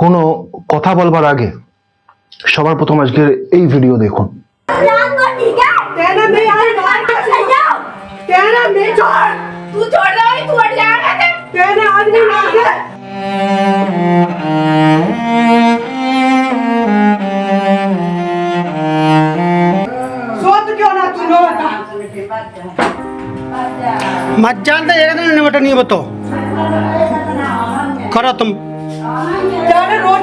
কোনো কথা বলবার আগে সবার প্রথম আজকের এই ভিডিও দেখুন जान को ठीक है तेरा नहीं आई मार के सही जाओ तेरा नहीं छोड़ तू छोड़ दो तू हट जाएगा ते तेरे आदमी मार दे सोच क्यों ना तू नो बता मत जानते जगह तो निबट नहीं बतो करो तुम तेरे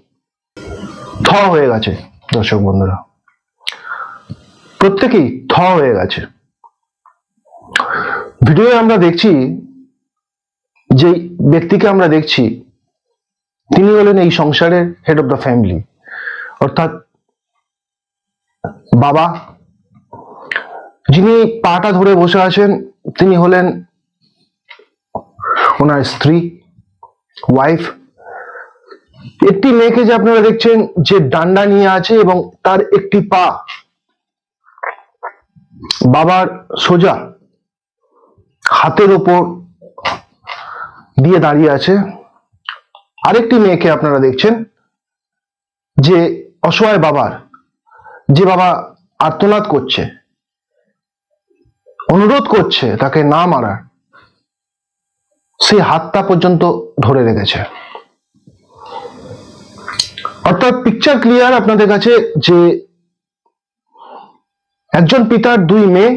থ হয়ে গেছে, দর্শক বন্ধুরা। প্রত্যেকেই থ হয়ে গেছে। ভিডিওয়ে আমরা দেখছি যে ব্যক্তিকে আমরা দেখছি, তিনি হলেন এই সংসারের হেড অফ দ্য ফ্যামিলি অর্থাৎ বাবা, যিনি পাটা ধরে বসে আছেন, তিনি হলেন ওনার স্ত্রী ওয়াইফ একটি মেয়েকে যে আপনারা দেখছেন যে ডান্ডা নিয়ে আছে এবং তার একটি পা বাবার সোজা হাতের ওপর দিয়ে দাঁড়িয়ে আছে। আরেকটি মেয়েকে আপনারা দেখছেন যে অসহায় বাবার, যে বাবা আর্তনাদ করছে, অনুরোধ করছে তাকে না মারার। সে হাতটা পর্যন্ত ধরে রেখেছে। অর্থাৎ পিকচার ক্লিয়ার আপনাদের কাছে যে একজন পিতার দুই মেয়ে,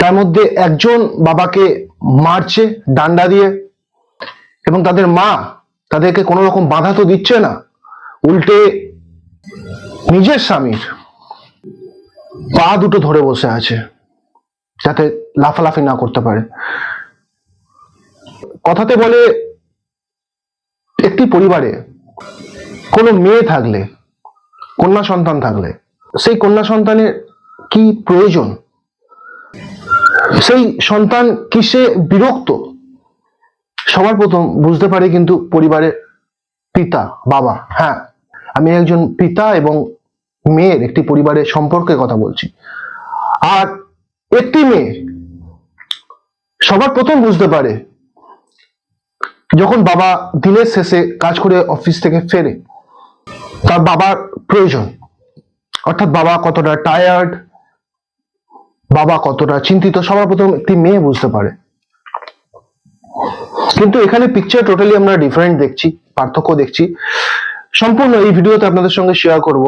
তার মধ্যে একজন বাবাকে মারছে, ডান্ডা দিয়ে, এবং তাদের মা তাদেরকে কোনো রকম বাধা তো দিচ্ছে না। উল্টে নিজের স্বামীর পা দুটো ধরে বসে আছে, যাতে লাফালাফি না করতে পারে। কথাতে বলে একটি পরিবারে কোনো মেয়ে থাকলে, কন্যা সন্তান থাকলে, সেই কন্যা সন্তানের কি প্রয়োজন? সেই সন্তান কিসে বিরক্ত? সবার প্রথম বুঝতে পারে কিন্তু পরিবারের পিতা, বাবা হ্যাঁ আমি একজন পিতা এবং মেয়ের একটি পরিবারের সম্পর্কে কথা বলছি। আর একটি মেয়ে সবার প্রথম বুঝতে পারে, যখন বাবা দিনের শেষে কাজ করে অফিস থেকে ফেরে তার বাবার প্রয়োজন। অর্থাৎ বাবা কতটা টায়ার্ড বাবা কতটা চিন্তিত, সবার প্রথম একটি মেয়ে বুঝতে পারে। কিন্তু এখানে পিকচার টোটালি আমরা ডিফারেন্ট দেখছি, পার্থক্য দেখছি। সম্পূর্ণ এই ভিডিওতে আপনাদের সঙ্গে শেয়ার করব।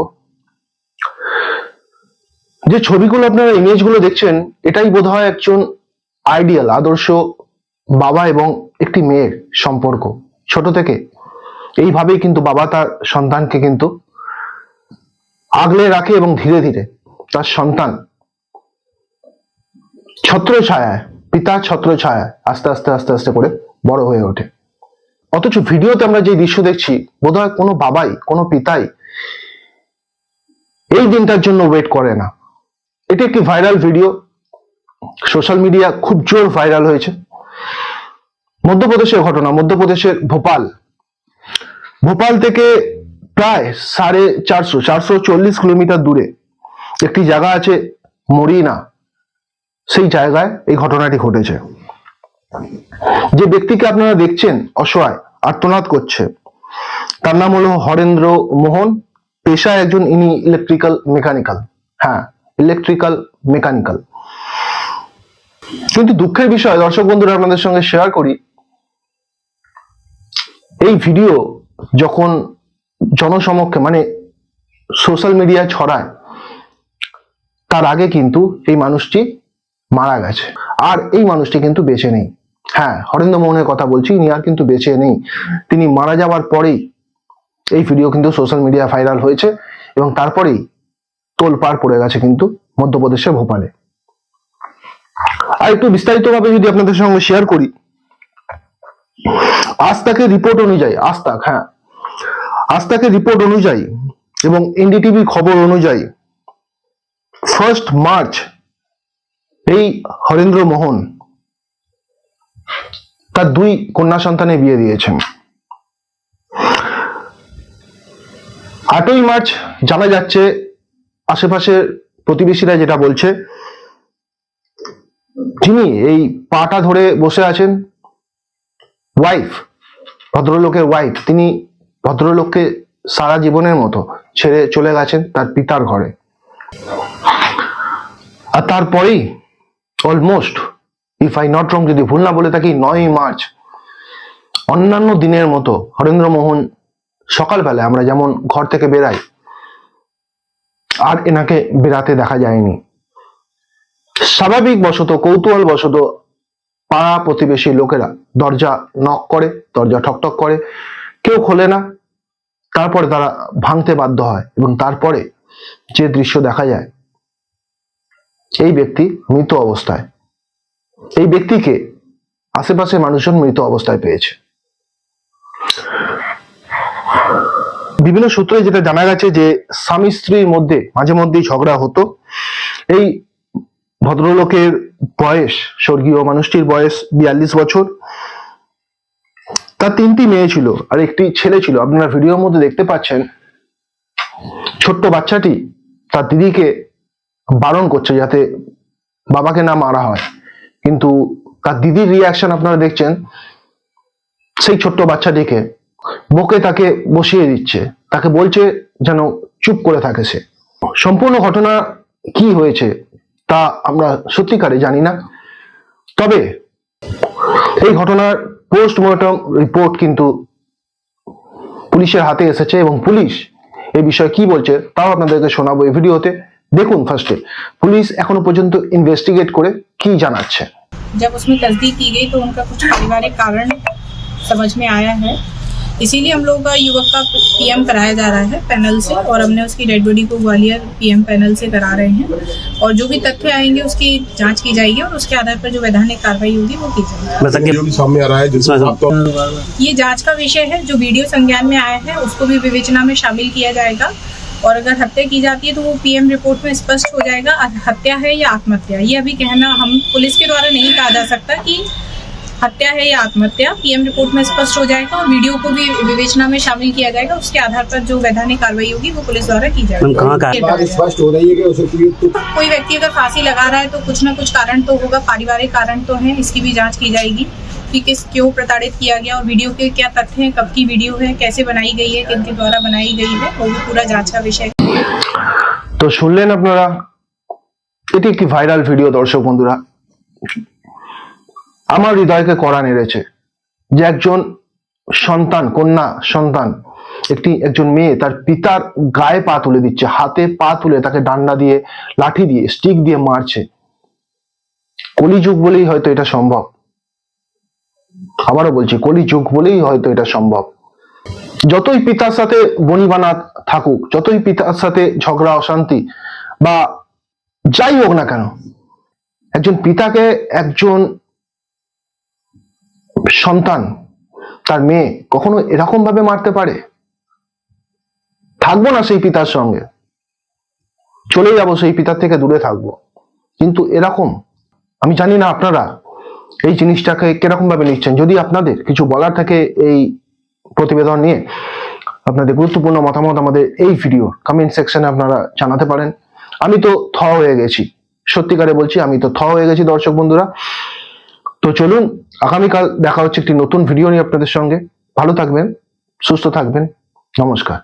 যে ছবিগুলো আপনারা ইমেজগুলো দেখছেন, এটাই বোধহয় একজন আইডিয়াল আদর্শ বাবা এবং একটি মেয়ের সম্পর্ক। ছোট থেকে এইভাবেই কিন্তু বাবা তার সন্তানকে কিন্তু আগলে রাখে এবং ধীরে ধীরে তার সন্তান ছত্র ছায়ায়, পিতা ছত্র ছায়ায় আস্তে আস্তে আস্তে আস্তে করে বড় হয়ে ওঠে। অথচ ভিডিওতে আমরা যে দৃশ্য দেখছি, বোধহয় কোনো বাবাই, কোনো পিতাই এই দিনটার জন্য ওয়েট করে না। এটি একটি ভাইরাল ভিডিও সোশ্যাল মিডিয়া খুব জোর ভাইরাল হয়েছে। মধ্যপ্রদেশের ঘটনা, মধ্যপ্রদেশের ভোপাল ভোপাল থেকে প্রায় সাড়ে চারশো চারশো চল্লিশ কিলোমিটার দূরে একটি জায়গা আছে মরিনা। সেই জায়গায় এই ঘটনাটি ঘটেছে। যে ব্যক্তিকে আপনারা দেখছেন অসহায়, আর্তনাদ করছে, তার নাম হলো হরেন্দ্র মোহন। পেশায় একজন ইনি ইলেকট্রিক্যাল মেকানিক্যাল হ্যাঁ ইলেকট্রিক্যাল মেকানিক্যাল কিন্তু দুঃখের বিষয়, দর্শক বন্ধুরা, আপনাদের সঙ্গে শেয়ার করি, এই ভিডিও যখন জনসমক্ষে মানে সোশ্যাল মিডিয়া ছড়ায়, তার আগে কিন্তু এই মানুষটি মারা গেছে। আর এই মানুষটি কিন্তু বেঁচে নেই। হ্যাঁ হরেন্দ্র মোহনের কথা বলছি, ইনি আর কিন্তু বেঁচে নেই। তিনি মারা যাওয়ার পরেই এই ভিডিও কিন্তু সোশ্যাল মিডিয়া ভাইরাল হয়েছে এবং তারপরেই তোলপাড় পড়ে গেছে কিন্তু মধ্যপ্রদেশের ভোপালে। আর একটু বিস্তারিতভাবে যদি আপনাদের সঙ্গে শেয়ার করি আজ তাকে রিপোর্ট অনুযায়ী আজ তাক হ্যাঁ। আজ তাকে রিপোর্ট অনুযায়ী এবং এনডিটিভি খবর অনুযায়ী ফার্স্ট মার্চ এই হরেন্দ্র মোহন তার দুই কন্যা সন্তানে বিয়ে দিয়েছেন। আটই মার্চ জানা যাচ্ছে আশেপাশের প্রতিবেশীরা যেটা বলছে, যিনি এই পাটা ধরে বসে আছেন ওয়াইফ ভদ্রলোকের ওয়াইফ তিনি ভদ্রলোককে সারা জীবনের মতো ছেড়ে চলে গেছেন তার পিতার ঘরে। আর তারপরেই almost if I not wrong যদি ভুল না বলে থাকি নয় মার্চ, অন্যান্য দিনের মতো হরেন্দ্র মোহন সকালবেলায় আমরা যেমন ঘর থেকে বেরাই, আর এনাকে বেরাতে দেখা যায়নি। স্বাভাবিক বশত কৌতূহল বশত পাড়া প্রতিবেশী লোকেরা দরজা নক করে, দরজা ঠকঠক করে, কেউ খোলে না। তারপরে তারা ভাঙতে বাধ্য হয় এবং তারপরে যে দৃশ্য দেখা যায়, এই ব্যক্তি মৃত অবস্থায়। এই ব্যক্তিকে আশেপাশে মানুষজন মৃত অবস্থায় পেয়েছে। বিভিন্ন সূত্রে যেটা জানা গেছে যে স্বামী স্ত্রীর মধ্যে মাঝে মধ্যেই ঝগড়া হতো। এই ভদ্রলোকের বয়স, স্বর্গীয় মানুষটির বয়স বিয়াল্লিশ বছর। তার তিনটি মেয়ে ছিল আর একটি ছেলে ছিল। আপনারা ভিডিওর মধ্যে দেখতে পাচ্ছেন, ছোট্ট বাচ্চাটি তার দিদিকে বারণ করছে যাতে বাবাকে না মারা হয়। কিন্তু তার দিদির রিয়াকশন আপনারা দেখছেন, সেই ছোট্ট বাচ্চাটিকে বকে তাকে বসিয়ে দিচ্ছে। তাকে বলছে যেন চুপ করে থাকে সে। সম্পূর্ণ ঘটনা কি হয়েছে তা আমরা সত্যিকারে জানি না তবে এই ঘটনার পোস্টমর্টম রিপোর্ট কিন্তু পুলিশের হাতে এসেছে এবং পুলিশ এই বিষয়ে কি বলছে তাও আপনাদেরকে শোনাবো এই ভিডিওতে দেখুন ফার্স্টে পুলিশ এখনো পর্যন্ত ইনভেস্টিগেট করে কি জানাচ্ছে जब उसमें तस्दीक की गई तो उनका कुछ पारिवारिक कारण समझ में आया है इसीलिए हम लोग का युवक का पीएम कराया जा रहा है पैनल से और हमने उसकी डेड बॉडी को ग्वालियर पीएम पैनल से करा रहे हैं और जो भी तथ्य आएँगे उसकी जाँच की जाएगी और उसके आधार पर जो वैधानिक कार्रवाई होगी वो की जाएगी। सामने आ रहा है ये जाँच का विषय है जो वीडियो संज्ञान में आया है उसको भी विवेचना में शामिल किया जाएगा और अगर हत्या की जाती है तो वो पीएम रिपोर्ट में स्पष्ट हो जाएगा हत्या है या आत्महत्या ये अभी कहना हम पुलिस के द्वारा नहीं कहा जा सकता कि हत्या है या आत्महत्या पीएम रिपोर्ट में स्पष्ट हो जाएगा और वीडियो को भी विवेचना में शामिल किया जाएगा उसके आधार पर जो वैधानिक कार्रवाई होगी वो पुलिस द्वारा की जाएगी कहाँ का ये बात बताया स्पष्ट हो रही है कि उसे पीड़ित तो कोई व्यक्ति अगर फांसी लगा रहा है तो कुछ ना कुछ कारण तो होगा पारिवारिक कारण तो है इसकी भी जांच की जाएगी कि किस क्यों प्रताड़ित किया गया और वीडियो के क्या तथ्य हैं कब की वीडियो है कैसे बनाई गई है किनके द्वारा बनाई गई है वो भी पूरा जांच का विषय है তো শুনলেন আপনারা এটি একটি ভাইরাল ভিডিও দর্শক বন্ধুরা আমার হৃদয়কে কড়া নেড়েছে যে একজন সন্তান, কন্যা সন্তান, একটি একজন মেয়ে তার পিতার গায়ে পা তুলে দিচ্ছে, হাতে পা তুলে তাকে ডান্ডা দিয়ে, লাঠি দিয়ে, স্টিক দিয়ে মারছে। কলিযুগ বলেই হয়তো এটা সম্ভব। আবারও বলছি, কলিযুগ বলেই হয়তো এটা সম্ভব। যতই পিতার সাথে বনিবানা থাকুক, যতই পিতার সাথে ঝগড়া, অশান্তি বা যাই হোক না কেন, একজন পিতাকে একজন সন্তান, তার মেয়ে কখনো এরকম ভাবে মারতে পারে? থাকব না সেই পিতার সঙ্গে। চলে যাব সেই পিতার থেকে দূরে থাকব। কিন্তু এরকম, আমি জানি না আপনারা এই জিনিসটাকে কীরকম ভাবে নিচ্ছেন। যদি আপনাদের কিছু বলার থাকে এই প্রতিবেদন নিয়ে, আপনাদের গুরুত্বপূর্ণ মতামত আমাদের এই ভিডিও কমেন্ট সেকশনে আপনারা জানাতে পারেন। আমি তো থ হয়ে গেছি। সত্যিকারে বলছি, আমি তো থ হয়ে গেছি দর্শক বন্ধুরা। তো চলুন, আগামীকাল দেখা হচ্ছে একটি নতুন ভিডিও নিয়ে আপনাদের সঙ্গে। ভালো থাকবেন, সুস্থ থাকবেন। নমস্কার।